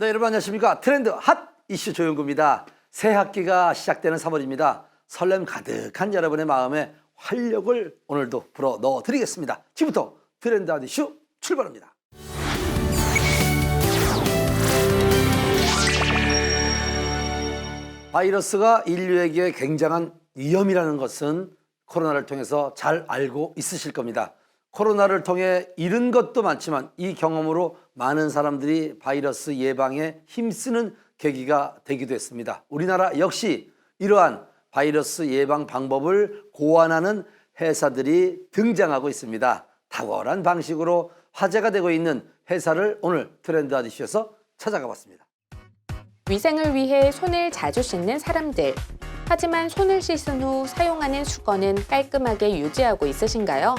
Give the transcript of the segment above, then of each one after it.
네, 여러분 안녕하십니까. 트렌드 핫 이슈 조영구입니다. 새 학기가 시작되는 3월입니다. 설렘 가득한 여러분의 마음에 활력을 오늘도 불어 넣어 드리겠습니다. 지금부터 트렌드 핫 이슈 출발합니다. 바이러스가 인류에게 굉장한 위험이라는 것은 코로나를 통해서 잘 알고 있으실 겁니다. 코로나를 통해 잃은 것도 많지만 이 경험으로 많은 사람들이 바이러스 예방에 힘쓰는 계기가 되기도 했습니다. 우리나라 역시 이러한 바이러스 예방 방법을 고안하는 회사들이 등장하고 있습니다. 탁월한 방식으로 화제가 되고 있는 회사를 오늘 트렌드 아디쇼에서 찾아가 봤습니다. 위생을 위해 손을 자주 씻는 사람들. 하지만 손을 씻은 후 사용하는 수건은 깔끔하게 유지하고 있으신가요?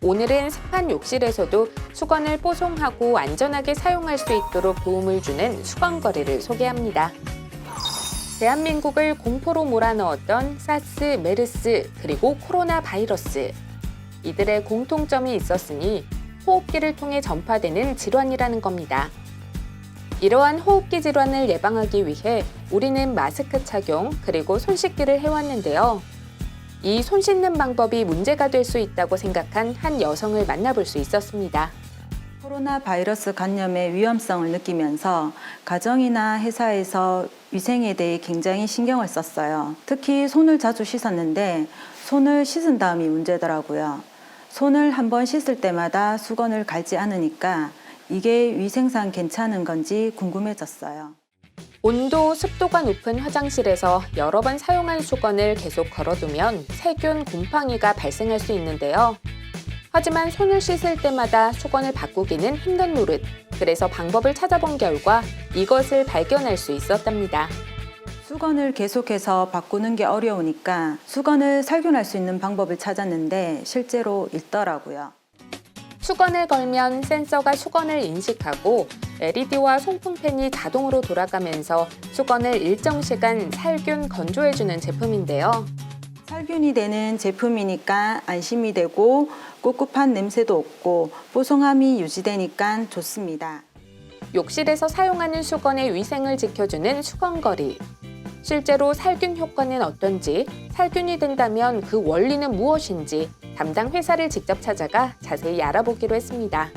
오늘은 습한 욕실에서도 수건을 뽀송하고 안전하게 사용할 수 있도록 도움을 주는 수건거리를 소개합니다. 대한민국을 공포로 몰아넣었던 사스, 메르스, 그리고 코로나 바이러스. 이들의 공통점이 있었으니 호흡기를 통해 전파되는 질환이라는 겁니다. 이러한 호흡기 질환을 예방하기 위해 우리는 마스크 착용 그리고 손 씻기를 해왔는데요. 이 손 씻는 방법이 문제가 될 수 있다고 생각한 한 여성을 만나볼 수 있었습니다. 코로나 바이러스 감염의 위험성을 느끼면서 가정이나 회사에서 위생에 대해 굉장히 신경을 썼어요. 특히 손을 자주 씻었는데 손을 씻은 다음이 문제더라고요. 손을 한 번 씻을 때마다 수건을 갈지 않으니까 이게 위생상 괜찮은 건지 궁금해졌어요. 온도, 습도가 높은 화장실에서 여러 번 사용한 수건을 계속 걸어두면 세균 곰팡이가 발생할 수 있는데요. 하지만 손을 씻을 때마다 수건을 바꾸기는 힘든 노릇. 그래서 방법을 찾아본 결과 이것을 발견할 수 있었답니다. 수건을 계속해서 바꾸는 게 어려우니까 수건을 살균할 수 있는 방법을 찾았는데 실제로 있더라고요. 수건을 걸면 센서가 수건을 인식하고 LED와 송풍팬이 자동으로 돌아가면서 수건을 일정 시간 살균 건조해주는 제품인데요. 살균이 되는 제품이니까 안심이 되고 꿉꿉한 냄새도 없고 뽀송함이 유지되니까 좋습니다. 욕실에서 사용하는 수건의 위생을 지켜주는 수건거리. 실제로 살균 효과는 어떤지, 살균이 된다면 그 원리는 무엇인지 담당 회사를 직접 찾아가 자세히 알아보기로 했습니다.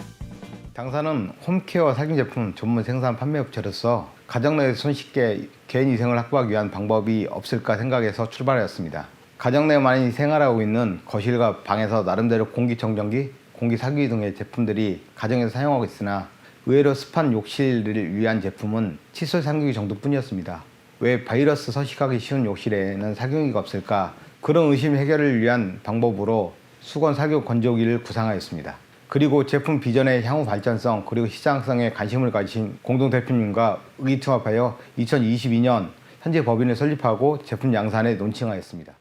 당사는 홈케어 살균 제품 전문 생산 판매업체로서 가정 내에서 손쉽게 개인 위생을 확보하기 위한 방법이 없을까 생각해서 출발하였습니다. 가정 내 많이 생활하고 있는 거실과 방에서 나름대로 공기청정기, 공기사기 등의 제품들이 가정에서 사용하고 있으나 의외로 습한 욕실을 위한 제품은 칫솔 살균기 정도뿐이었습니다. 왜 바이러스 서식하기 쉬운 욕실에는 살균기가 없을까? 그런 의심 해결을 위한 방법으로 수건 살균 건조기를 구상하였습니다. 그리고 제품 비전의 향후 발전성 그리고 시장성에 관심을 가진 공동 대표님과 의기투합하여 2022년 현재 법인을 설립하고 제품 양산에 론칭하였습니다.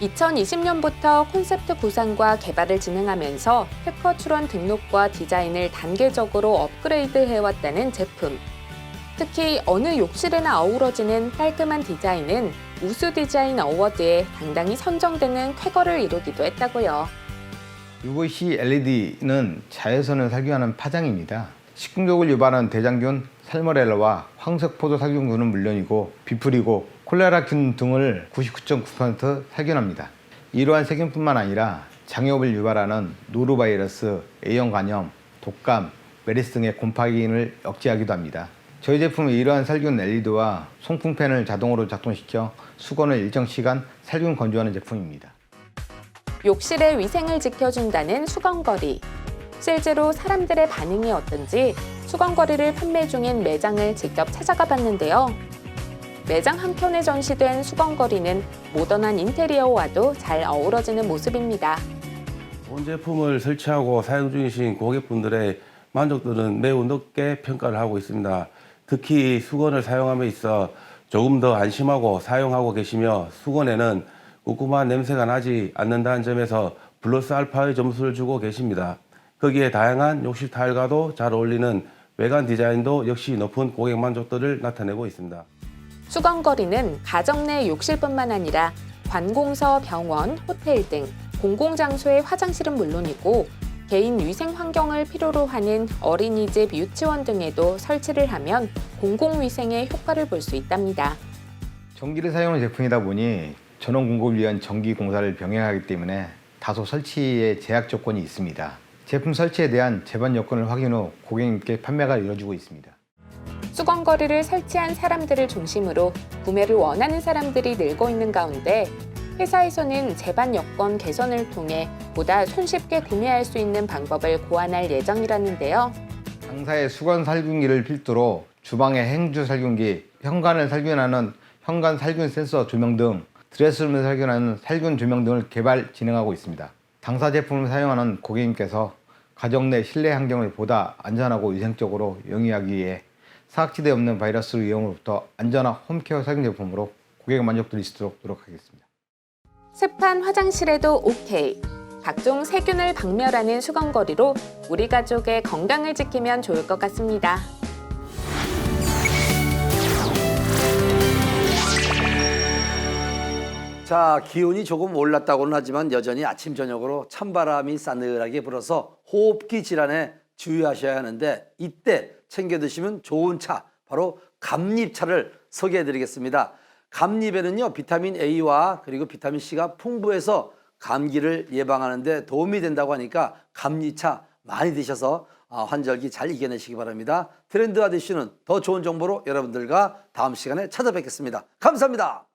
2020년부터 콘셉트 구상과 개발을 진행하면서 특허 출원 등록과 디자인을 단계적으로 업그레이드 해왔다는 제품. 특히 어느 욕실에나 어우러지는 깔끔한 디자인은 우수 디자인 어워드에 당당히 선정되는 쾌거를 이루기도 했다고요. UVC LED는 자외선을 살균하는 파장입니다. 식중독을 유발하는 대장균, 살모렐라와 황석포도 살균균은 물론이고 비프리고 콜레라균 등을 99.9% 살균합니다. 이러한 세균뿐만 아니라 장염을 유발하는 노루바이러스, A형 간염, 독감, 메리스 등의 곰팡이를 억제하기도 합니다. 저희 제품은 이러한 살균 LED와 송풍팬을 자동으로 작동시켜 수건을 일정 시간 살균 건조하는 제품입니다. 욕실의 위생을 지켜준다는 수건거리. 실제로 사람들의 반응이 어떤지 수건거리를 판매 중인 매장을 직접 찾아가 봤는데요. 매장 한켠에 전시된 수건거리는 모던한 인테리어와도 잘 어우러지는 모습입니다. 본 제품을 설치하고 사용 중이신 고객분들의 만족도는 매우 높게 평가를 하고 있습니다. 특히 수건을 사용함에 있어 조금 더 안심하고 사용하고 계시며 수건에는 꿉꿉한 냄새가 나지 않는다는 점에서 플러스 알파의 점수를 주고 계십니다. 거기에 다양한 욕실 타일과도 잘 어울리는 외관 디자인도 역시 높은 고객 만족도를 나타내고 있습니다. 수건거리는 가정 내 욕실뿐만 아니라 관공서, 병원, 호텔 등 공공장소의 화장실은 물론이고 개인 위생 환경을 필요로 하는 어린이집, 유치원 등에도 설치를 하면 공공위생에 효과를 볼 수 있답니다. 전기를 사용하는 제품이다 보니 전원 공급을 위한 전기 공사를 병행하기 때문에 다소 설치에 제약 조건이 있습니다. 제품 설치에 대한 제반 여건을 확인 후 고객님께 판매가 이루어지고 있습니다. 수건거리를 설치한 사람들을 중심으로 구매를 원하는 사람들이 늘고 있는 가운데 회사에서는 제반 여건 개선을 통해 보다 손쉽게 구매할 수 있는 방법을 고안할 예정이라는데요. 당사의 수건 살균기를 필두로 주방의 행주 살균기, 현관을 살균하는 현관 살균 센서 조명 등 드레스룸을 살균하는 살균 조명 등을 개발 진행하고 있습니다. 당사 제품을 사용하는 고객님께서 가정 내 실내 환경을 보다 안전하고 위생적으로 영위하기 위해 사각지대 없는 바이러스 위험으로부터 안전한 홈케어 살균 제품으로 고객 만족도를 있도록 노력하겠습니다. 습한 화장실에도 오케이. 각종 세균을 박멸하는 수건거리로 우리 가족의 건강을 지키면 좋을 것 같습니다. 자, 기온이 조금 올랐다고는 하지만 여전히 아침 저녁으로 찬바람이 싸늘하게 불어서 호흡기 질환에 주의하셔야 하는데 이때 챙겨 드시면 좋은 차 바로 감잎차를 소개해 드리겠습니다. 감잎에는요 비타민 A와 그리고 비타민 C가 풍부해서 감기를 예방하는 데 도움이 된다고 하니까 감잎차 많이 드셔서 아, 환절기 잘 이겨내시기 바랍니다. 트렌드 아디씨는 더 좋은 정보로 여러분들과 다음 시간에 찾아뵙겠습니다. 감사합니다.